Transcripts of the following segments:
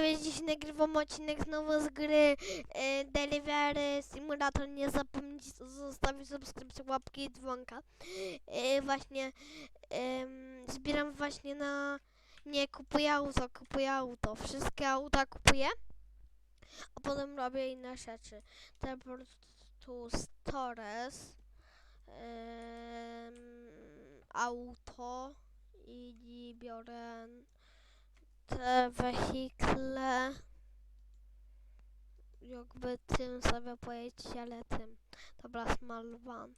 widzowie, dziś nagrywam odcinek znowu z gry e, Delivery Simulator. Nie zapomnijcie zostawić subskrypcji, łapki i dzwonka. E, właśnie em, zbieram właśnie na... Nie, kupuję auto, kupuję auto. Wszystkie auta kupuję, a potem robię inne rzeczy. Teleport to Stores. Em, auto i biorę te wehikle jakby tym sobie powiedzieć, ale tym. Dobra, small van.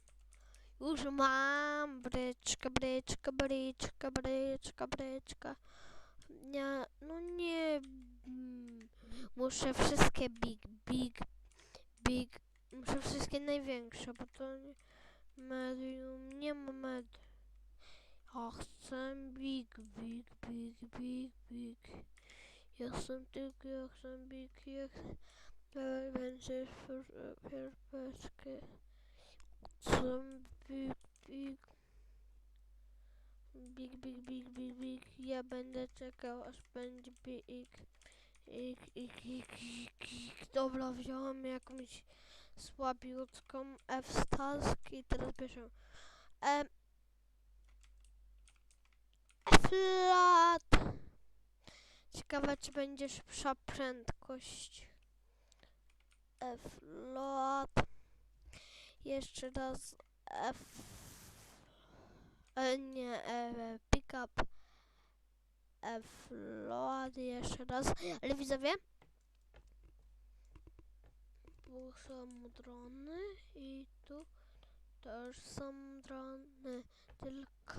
Już mam bryczkę, bryczkę, bryczkę, bryczkę, bryczkę. Nie, no nie. mm, Muszę wszystkie big, big, big. Muszę wszystkie największe, bo to nie, medium, nie ma medium. Ja chcę big, big, big, big, big. Ja chcę tylko, ja chcę big, ja chcę będzie pierpeczkę. Chcę big, big. Big, big, big, big, big. Ja będę czekał, aż będzie big. Ik, ik, ik, ik, ik. Dobra, wziąłem jakąś słabiutką F-Stask i teraz bierzemy. Em, Flat. Ciekawe, czy będzie szybsza prędkość. F-lot. Jeszcze raz F... E, nie, e, pick-up. F-lot. Jeszcze raz. Ale widzowie, tu są drony i tu też są drony. Tylko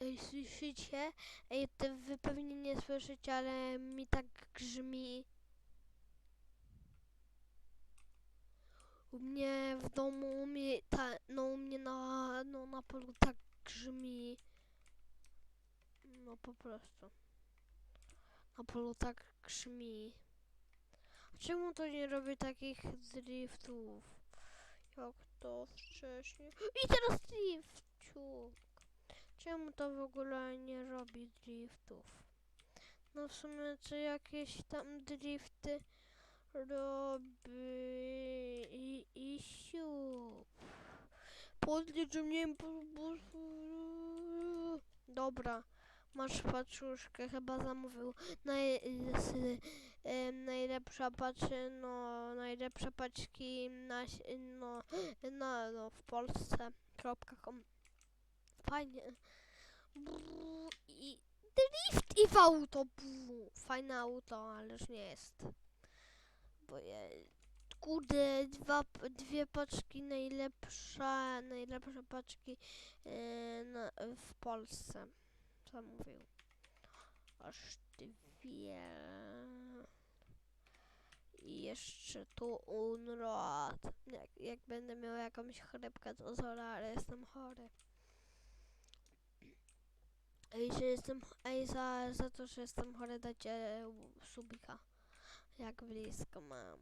Ej, słyszycie? Ej, to wy pewnie nie słyszycie, ale mi tak grzmi. U mnie w domu, u mnie, ta, no u mnie na, no na polu tak grzmi. No po prostu. Na polu tak grzmi. Czemu to nie robi takich driftów? Jak to wcześniej. I teraz drifciu. Czemu to w ogóle nie robi driftów? No w sumie czy jakieś tam drifty robi i, i siup. Podlicz mnie Dobra. Masz paczuszkę, chyba zamówił. Naj, najlepsza paczy, no, najlepsze paczki na, no, na, no, w Polsce. Com. Fajnie. Brrr, I drift i w auto. Brrr, Fajne auto, ależ nie jest. Bo kurde, dwa, dwie paczki najlepsze, najlepsze paczki e, na, w Polsce. Co mówił? Aż dwie. I jeszcze tu unrod. Jak, jak będę miał jakąś chrypkę, to zora, ale jestem chory. Ej, że jestem. Ej, za, za to, że jestem chory, dajcie subika. Jak blisko mam.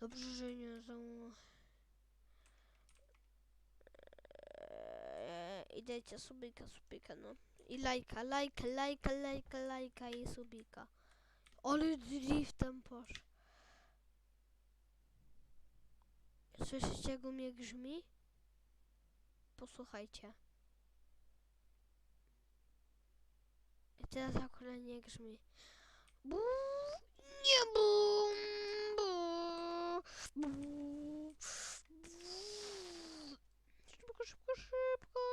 Dobrze, że nie są. I dajcie subika, subika, no. I lajka, lajka, lajka, lajka, lajka i subika. Ale driftem posz. Słyszycie, jak u mnie grzmi? Posłuchajcie. I teraz akurat nie grzmi. Bu, nie bu, bu, bu. Szybko, szybko, szybko, szybko,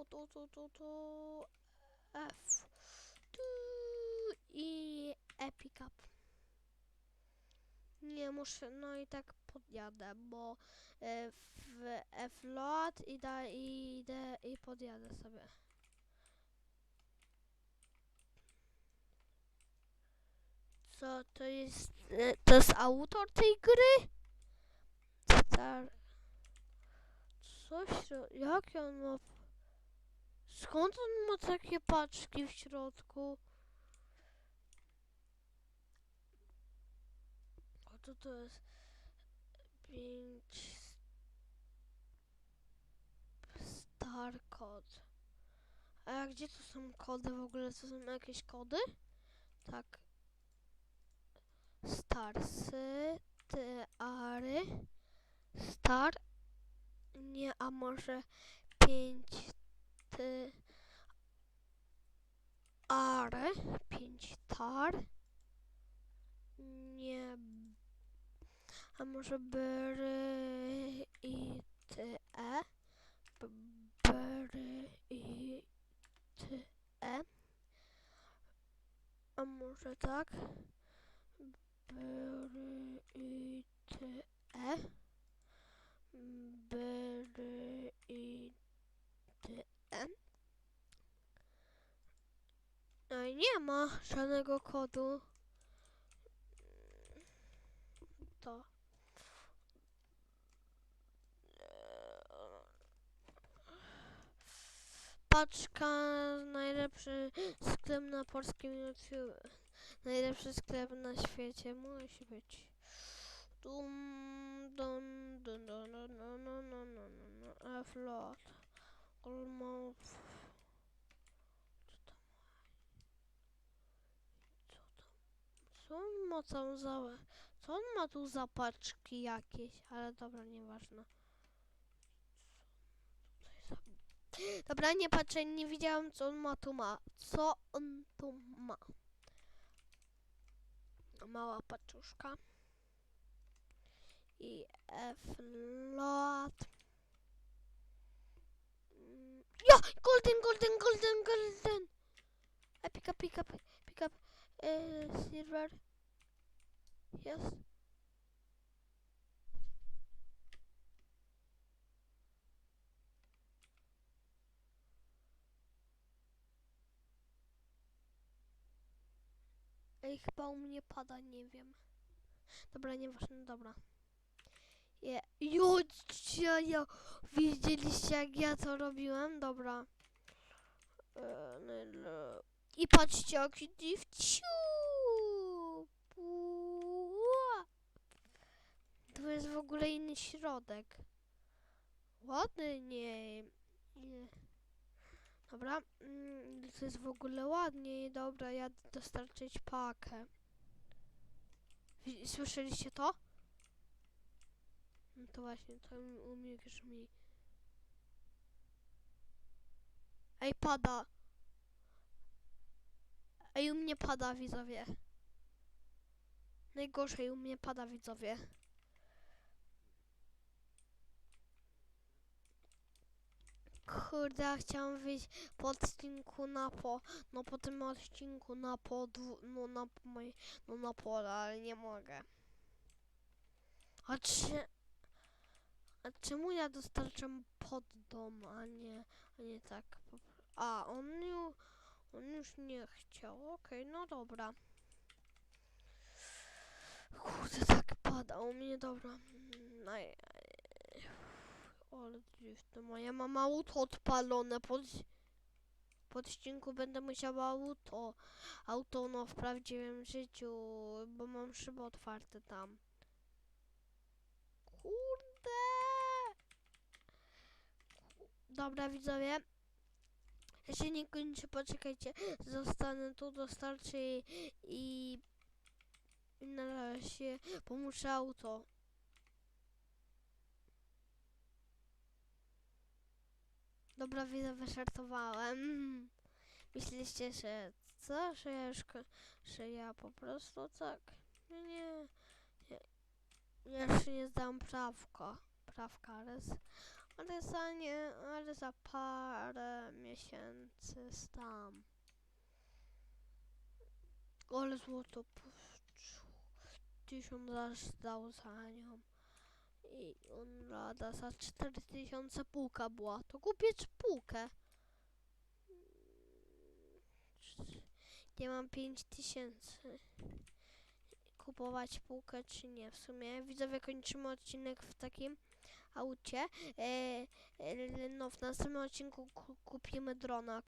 To, to, to, to, to. F. Tu i Epic Up. Nie muszę, no i tak podjadę, bo e, w F-lot i da, i idę i podjadę sobie. Co to jest? e, To jest autor tej gry? Star... Coś, jak on ma... Skąd on ma takie paczki w środku? O, to to jest pięć star kod. A gdzie to są kody w ogóle? To są jakieś kody? Tak. Starsy, teary, star. Nie, a może pięć are, pięć tar. Nie. A może bry i ty e. I ty e. A może tak? Bry i ty e. No i nie ma żadnego kodu. To. Paczka, najlepszy sklep na polskim YouTube. Najlepszy sklep na świecie musi być. Dum, dum, dum, dum, dum, dum, dum, dum, dum, dum, dum, a float. Almost. Co on ma tam za... Co on ma tu za paczki jakieś? Ale dobra, nieważne. Dobra, nie patrzę, nie widziałam co on ma tu ma. Co on tu ma? Mała paczuszka. I F-lot. Mm, Ja! Golden, golden, golden, golden! E, pick up, E, silver. Yes. Ej, chyba u mnie pada, nie wiem. Dobra, nieważne, dobra. Je, Jodźcie, ja, widzieliście jak ja to robiłem? Dobra. I patrzcie, jaki dziwciu. Ua. To jest w ogóle inny środek. Ładny, nie. nie. Dobra, mm, to jest w ogóle ładniej. Dobra, ja dostarczyć pakę. Słyszeliście to? No to właśnie, to mi- u mnie brzmi. Ej, pada. Ej, u mnie pada, widzowie. Najgorzej u mnie pada, widzowie. Kurde, ja chciałam wyjść po odcinku na po, no po tym odcinku na po, no na mojej, no na pole, ale nie mogę. A czy, a czemu ja dostarczam pod dom, a nie, a nie tak? A, on już, on już nie chciał, okej, no dobra. Kurde, tak pada u mnie, dobra. Aj, aj. Ale dziwne, moja mama auto odpalone pod... Po odcinku będę musiała auto, auto no w prawdziwym życiu, bo mam szyby otwarte tam. Kurde! Dobra widzowie, się nie kończę, poczekajcie, zostanę tu, dostarczy i, na razie, bo muszę auto. Dobra, widzę, wyszartowałem. Myśliście, że co? Że ja już, że ja po prostu tak? Nie, nie. nie. Ja jeszcze nie zdałam prawko. Prawka, ale, z, ale za nie, ale za parę miesięcy zdam. Ale złoto. puszczu. Tysiąc aż zdał za nią. I on rada za 4000 półka była. To kupię półkę. Nie mam 5000. Kupować półkę czy nie? W sumie widzowie kończymy odcinek w takim aucie. E, e, no w następnym odcinku ku- kupimy drona.